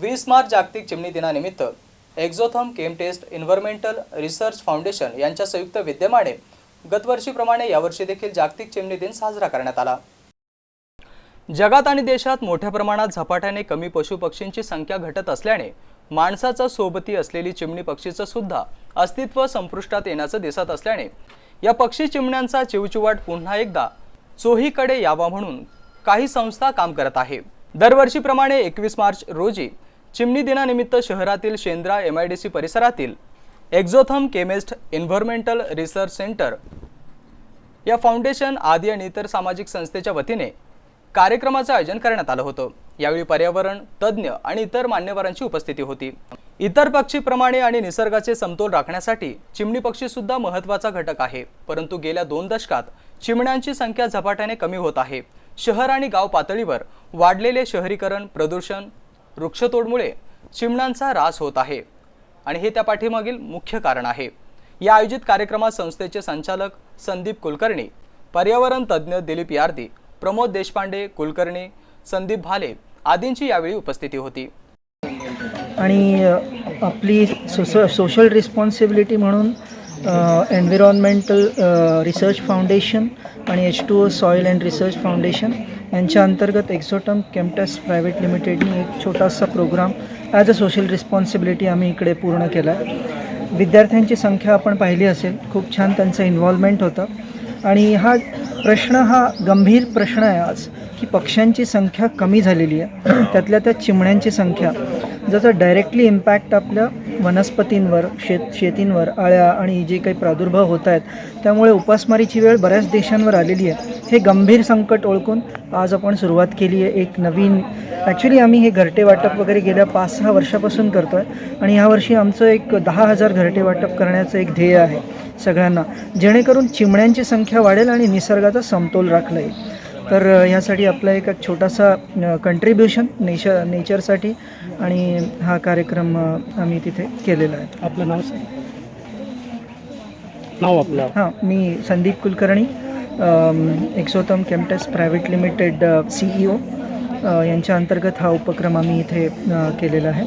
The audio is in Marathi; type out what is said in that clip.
वीस मार्च जागतिक चिमणी दिनानिमित्त Exotherm chem test environmental research foundation यांच्या संयुक्त विद्यमाने गतवर्षीप्रमाणे यावर्षी देखील जागतिक चिमणी दिन साजरा करण्यात आला. जगात आणि देशात मोठ्या प्रमाणात झपाट्याने कमी पशुपक्षींची संख्या घटत असल्याने माणसाचा सोबती असलेली चिमणी पक्षीचं सुद्धा अस्तित्व संपुष्टात येण्याचं दिसत असल्याने या पक्षी चिमण्यांचा चिवचिवाट पुन्हा एकदा चोहीकडे यावा म्हणून काही संस्था काम करत आहे. दरवर्षीप्रमाणे एकवीस मार्च रोजी चिमणी दिनानिमित्त शहरातील Shendra M I D C परिसरातील Exotherm chemist environmental research centre या फाउंडेशन आदी आणि इतर सामाजिक संस्थेच्या वतीने कार्यक्रमाचं आयोजन करण्यात आलं होतं. यावेळी पर्यावरण तज्ज्ञ आणि इतर मान्यवरांची उपस्थिती होती. इतर पक्षीप्रमाणे आणि निसर्गाचे समतोल राखण्यासाठी चिमणी पक्षीसुद्धा महत्त्वाचा घटक आहे. परंतु गेल्या दोन दशकात चिमण्यांची संख्या झपाट्याने कमी होत आहे. शहर आणि गाव पातळीवर वाढलेले शहरीकरण प्रदूषण वृक्षतोडमुळे चिमण्यांचा ऱ्हास होत आहे. आणि हे त्या पाठीमागील मुख्य कारण आहे. या आयोजित कार्यक्रमात संस्थेचे संचालक संदीप कुलकर्णी पर्यावरण तज्ज्ञ दिलीप यार्दी प्रमोद देशपांडे कुलकर्णी संदीप भाले आदींची यावेळी उपस्थिती होती. आणि आपली सोस सोशल रिस्पॉन्सिबिलिटी म्हणून एन्व्हिरॉन्मेंटल रिसर्च फाउंडेशन आणि H two O soil and research foundation यांच्या अंतर्गत एक्झोटम केमटेस प्रायव्हेट लिमिटेडनी एक छोटासा program as a social responsibility आम्ही इकडे पूर्ण केला आहे विद्यार्थ्यांची संख्या आपण पाहिली असेल खूप छान त्यांचं इन्व्हॉल्वमेंट होतं. आणि हा प्रश्न हा गंभीर प्रश्न आहे आज की पक्ष्यांची संख्या कमी झालेली आहे. त्यातल्या त्या चिमण्यांची संख्या ज्याचा डायरेक्टली इम्पॅक्ट आपल्या वनस्पतींवर शेत शेतींवर आळ्या आणि जे काही प्रादुर्भाव होत आहेत त्यामुळे उपासमारीची वेळ बऱ्याच देशांवर आलेली आहे. हे गंभीर संकट ओळखून आज आपण सुरुवात केली आहे एक नवीन. ॲक्च्युली आम्ही हे घरटे वाटप वगैरे गेल्या पाच सहा वर्षापासून करतो आहे आणि ह्यावर्षी आमचं एक दहा हजार घरटे वाटप करण्याचं एक ध्येय आहे सगळ्यांना. जेणेकरून चिमण्यांची संख्या वाढेल आणि निसर्गाचा समतोल राखला येईल तर ह्यासाठी आपला एक छोटासा कंट्रीब्युशन नेचर नेचरसाठी आणि हा कार्यक्रम आम्ही तिथे केलेला आहे. आपलं नाव नाव आपलं. हां मी Sandeep Kulkarni एक्सोतम केमटेस private limited C E O यांच्या अंतर्गत हा उपक्रम आम्ही इथे केलेला आहे.